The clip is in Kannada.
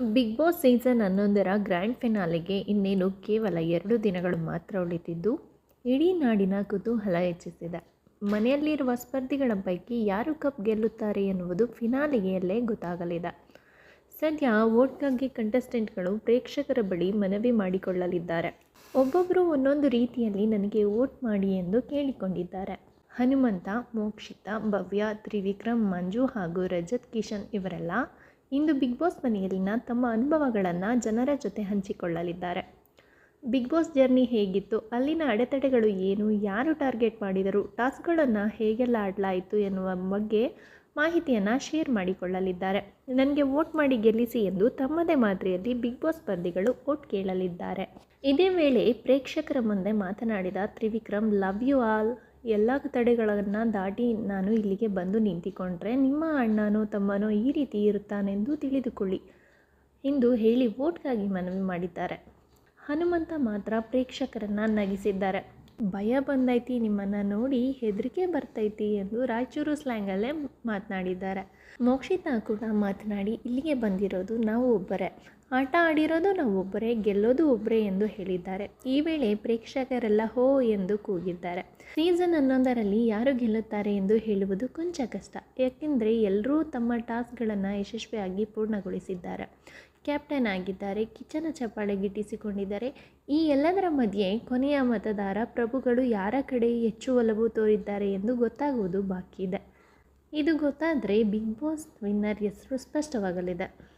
ಬಿಗ್ ಬಾಸ್ ಸೀಸನ್ ಹನ್ನೊಂದರ ಗ್ರ್ಯಾಂಡ್ ಫಿನಾಲೆಗೆ ಇನ್ನೇನು ಕೇವಲ ಎರಡು ದಿನಗಳು ಮಾತ್ರ ಉಳಿದಿದ್ದು ಇಡೀ ನಾಡಿನ ಕುತೂಹಲ ಹೆಚ್ಚಿಸಿದೆ. ಮನೆಯಲ್ಲಿರುವ ಸ್ಪರ್ಧಿಗಳ ಪೈಕಿ ಯಾರು ಕಪ್ ಗೆಲ್ಲುತ್ತಾರೆ ಎನ್ನುವುದು ಫಿನಾಲೆಯಲ್ಲೇ ಗೊತ್ತಾಗಲಿದೆ. ಸದ್ಯ ವೋಟ್ಗಾಗಿ ಕಂಟೆಸ್ಟೆಂಟ್ಗಳು ಪ್ರೇಕ್ಷಕರ ಬಳಿ ಮನವಿ ಮಾಡಿಕೊಳ್ಳಲಿದ್ದಾರೆ. ಒಬ್ಬೊಬ್ಬರು ಒಂದೊಂದು ರೀತಿಯಲ್ಲಿ ನನಗೆ ವೋಟ್ ಮಾಡಿ ಎಂದು ಕೇಳಿಕೊಂಡಿದ್ದಾರೆ. ಹನುಮಂತ, ಮೋಕ್ಷಿತ, ಭವ್ಯ, ತ್ರಿವಿಕ್ರಮ್, ಮಂಜು ಹಾಗೂ ರಜತ್ ಕಿಶನ್ ಇವರೆಲ್ಲ ಇಂದು ಬಿಗ್ ಬಾಸ್ ಮನೆಯಲ್ಲಿನ ತಮ್ಮ ಅನುಭವಗಳನ್ನು ಜನರ ಜೊತೆ ಹಂಚಿಕೊಳ್ಳಲಿದ್ದಾರೆ. ಬಿಗ್ ಬಾಸ್ ಜರ್ನಿ ಹೇಗಿತ್ತು? ಅಲ್ಲಿನ ಅಡೆತಡೆಗಳು ಏನು? ಯಾರು ಟಾರ್ಗೆಟ್ ಮಾಡಿದರು? ಟಾಸ್ಕ್ಗಳನ್ನು ಹೇಗೆಲ್ಲ ಆಡಲಾಯಿತು ಎನ್ನುವ ಬಗ್ಗೆ ಮಾಹಿತಿಯನ್ನು ಶೇರ್ ಮಾಡಿಕೊಳ್ಳಲಿದ್ದಾರೆ. ನನಗೆ ವೋಟ್ ಮಾಡಿ ಗೆಲ್ಲಿಸಿ ಎಂದು ತಮ್ಮದೇ ಮಾದರಿಯಲ್ಲಿ ಬಿಗ್ ಬಾಸ್ ಸ್ಪರ್ಧಿಗಳು ವೋಟ್ ಕೇಳಲಿದ್ದಾರೆ. ಇದೇ ವೇಳೆ ಪ್ರೇಕ್ಷಕರ ಮುಂದೆ ಮಾತನಾಡಿದ ತ್ರಿವಿಕ್ರಮ್, ಲವ್ ಯು ಆಲ್. ಎಲ್ಲ ತಡೆಗಳನ್ನು ದಾಟಿ ನಾನು ಇಲ್ಲಿಗೆ ಬಂದು ನಿಂತಿಕೊಂಡ್ರೆ ನಿಮ್ಮ ಅಣ್ಣನೋ ತಮ್ಮನೋ ಈ ರೀತಿ ಇರುತ್ತಾನೆಂದು ತಿಳಿದುಕೊಳ್ಳಿ. ಎಂದು ಹೇಳಿ ವೋಟ್ಗಾಗಿ ಮನವಿ ಮಾಡಿದ್ದಾರೆ. ಹನುಮಂತ ಮಾತ್ರ ಪ್ರೇಕ್ಷಕರನ್ನು ನಗಿಸಿದ್ದಾರೆ. ಭಯ ಬಂದೈತಿ, ನಿಮ್ಮನ್ನು ನೋಡಿ ಹೆದರಿಕೆ ಬರ್ತೈತಿ ಎಂದು ರಾಯಚೂರು ಸ್ಲ್ಯಾಂಗಲ್ಲೇ ಮಾತನಾಡಿದ್ದಾರೆ. ಮೋಕ್ಷಿತಾ ಕೂಡ ಮಾತನಾಡಿ, ಇಲ್ಲಿಗೆ ಬಂದಿರೋದು ನಾವು ಒಬ್ಬರೇ. ಆಟ ಆಡಿರೋದು ನಾವು ಒಬ್ಬರೇ, ಗೆಲ್ಲೋದು ಒಬ್ಬರೇ ಎಂದು ಹೇಳಿದ್ದಾರೆ. ಈ ವೇಳೆ ಪ್ರೇಕ್ಷಕರೆಲ್ಲ ಹೋ ಎಂದು ಕೂಗಿದ್ದಾರೆ. ಸೀಸನ್ ಹನ್ನೊಂದರಲ್ಲಿ ಯಾರು ಗೆಲ್ಲುತ್ತಾರೆ ಎಂದು ಹೇಳುವುದು ಕೊಂಚ ಕಷ್ಟ. ಯಾಕೆಂದರೆ ಎಲ್ಲರೂ ತಮ್ಮ ಟಾಸ್ಕ್ಗಳನ್ನು ಯಶಸ್ವಿಯಾಗಿ ಪೂರ್ಣಗೊಳಿಸಿದ್ದಾರೆ. ಕ್ಯಾಪ್ಟನ್ ಆಗಿದ್ದಾರೆ, ಕಿಚನ ಚಪ್ಪಾಳೆ ಗಿಟ್ಟಿಸಿಕೊಂಡಿದ್ದಾರೆ. ಈ ಎಲ್ಲದರ ಮಧ್ಯೆ ಕೊನೆಯ ಮತದಾರ ಪ್ರಭುಗಳು ಯಾರ ಕಡೆ ಹೆಚ್ಚು ಒಲವು ತೋರಿದ್ದಾರೆ ಎಂದು ಗೊತ್ತಾಗುವುದು ಬಾಕಿ ಇದೆ ಇದು ಗೊತ್ತಾದರೆ ಬಿಗ್ ಬಾಸ್ ವಿನ್ನರ್ ಹೆಸರು ಸ್ಪಷ್ಟವಾಗಲಿದೆ.